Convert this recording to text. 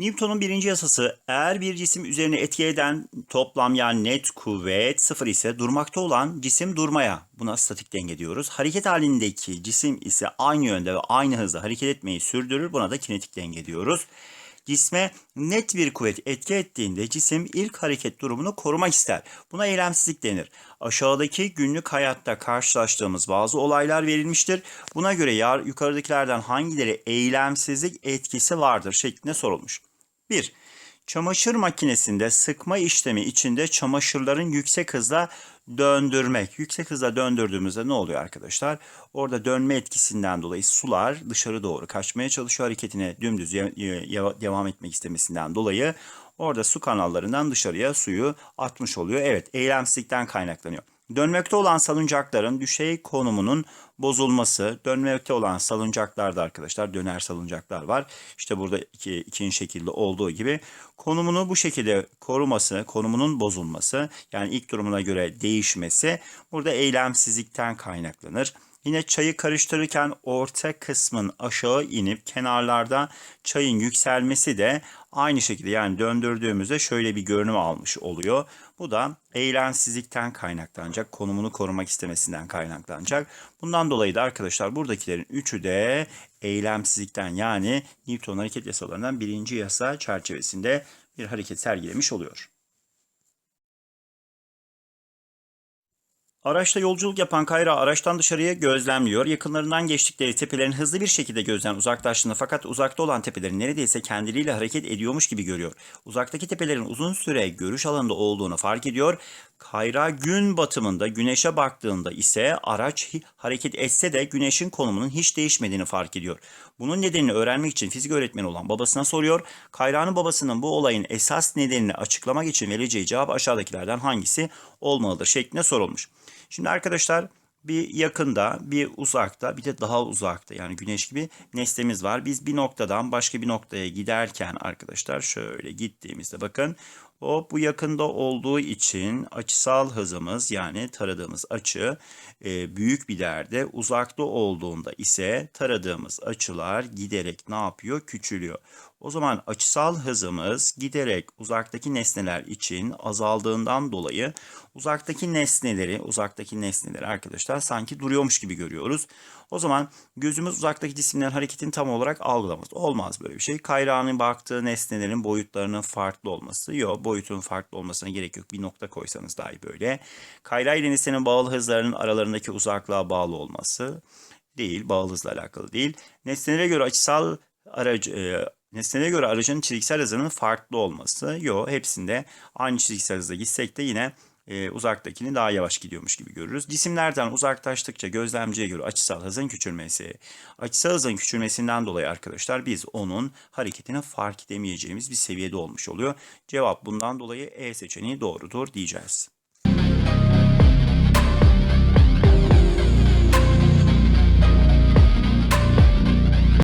Newton'un birinci yasası eğer bir cisim üzerine etki eden toplam yani net kuvvet sıfır ise durmakta olan cisim durmaya buna statik denge diyoruz. Hareket halindeki cisim ise aynı yönde ve aynı hızda hareket etmeyi sürdürür buna da kinetik denge diyoruz. Cisme net bir kuvvet etki ettiğinde cisim ilk hareket durumunu korumak ister. Buna eylemsizlik denir. Aşağıdaki günlük hayatta karşılaştığımız bazı olaylar verilmiştir. Buna göre yar, yukarıdakilerden hangileri eylemsizlik etkisi vardır şeklinde sorulmuş. 1. Çamaşır makinesinde sıkma işlemi içinde çamaşırların yüksek hızla döndürmek. Yüksek hızla döndürdüğümüzde ne oluyor arkadaşlar? Orada dönme etkisinden dolayı sular dışarı doğru kaçmaya çalışıyor. Hareketine dümdüz devam etmek istemesinden dolayı orada su kanallarından dışarıya suyu atmış oluyor. Evet eylemsizlikten kaynaklanıyor. Dönmekte olan salıncakların düşey konumunun bozulması, dönmekte olan salıncaklarda arkadaşlar döner salıncaklar var. İşte burada iki, ikinci şekilde olduğu gibi konumunu bu şekilde koruması, konumunun bozulması yani ilk durumuna göre değişmesi burada eylemsizlikten kaynaklanır. Yine çayı karıştırırken orta kısmın aşağı inip kenarlarda çayın yükselmesi de aynı şekilde yani döndürdüğümüzde şöyle bir görünüm almış oluyor. Bu da eylemsizlikten kaynaklanacak, konumunu korumak istemesinden kaynaklanacak. Bundan dolayı da arkadaşlar buradakilerin üçü de eylemsizlikten yani Newton hareket yasalarından birinci yasa çerçevesinde bir hareket sergilemiş oluyor. Araçta yolculuk yapan Kayra araçtan dışarıya gözlemliyor. Yakınlarından geçtikleri tepelerin hızlı bir şekilde gözden uzaklaştığını fakat uzakta olan tepelerin neredeyse kendiliğiyle hareket ediyormuş gibi görüyor. Uzaktaki tepelerin uzun süre görüş alanında olduğunu fark ediyor. Kayra gün batımında güneşe baktığında ise araç hareket etse de güneşin konumunun hiç değişmediğini fark ediyor. Bunun nedenini öğrenmek için fizik öğretmeni olan babasına soruyor. Kayra'nın babasının bu olayın esas nedenini açıklamak için vereceği cevap aşağıdakilerden hangisi olmalıdır şeklinde sorulmuş. Şimdi arkadaşlar bir yakında, bir uzakta, bir de daha uzakta yani güneş gibi nesnemiz var. Biz bir noktadan başka bir noktaya giderken arkadaşlar şöyle gittiğimizde bakın o bu yakında olduğu için açısal hızımız yani taradığımız açı e, büyük bir değerde. Uzakta olduğunda ise taradığımız açılar giderek ne yapıyor? Küçülüyor. O zaman açısal hızımız giderek uzaktaki nesneler için azaldığından dolayı uzaktaki nesneleri, uzaktaki nesneleri arkadaşlar sanki duruyormuş gibi görüyoruz. O zaman gözümüz uzaktaki cisimlerin hareketini tam olarak algılamaz. Olmaz böyle bir şey. Kayra'nın baktığı nesnelerin boyutlarının farklı olması. Yok boyutun farklı olmasına gerek yok. Bir nokta koysanız dahi böyle. Kayra ile nesnenin bağlı hızlarının aralarındaki uzaklığa bağlı olması değil. Bağlı hızla alakalı değil. Nesnelere göre açısal aracı, e, nesnelere göre aracın çizgisel hızının farklı olması. Yok hepsinde aynı çizgisel hızla gitsek de yine e, uzaktakini daha yavaş gidiyormuş gibi görürüz. Cisimlerden uzaklaştıkça gözlemciye göre açısal hızın küçülmesi. Açısal hızın küçülmesinden dolayı arkadaşlar biz onun hareketini fark edemeyeceğimiz bir seviyede olmuş oluyor. Cevap bundan dolayı E seçeneği doğrudur diyeceğiz.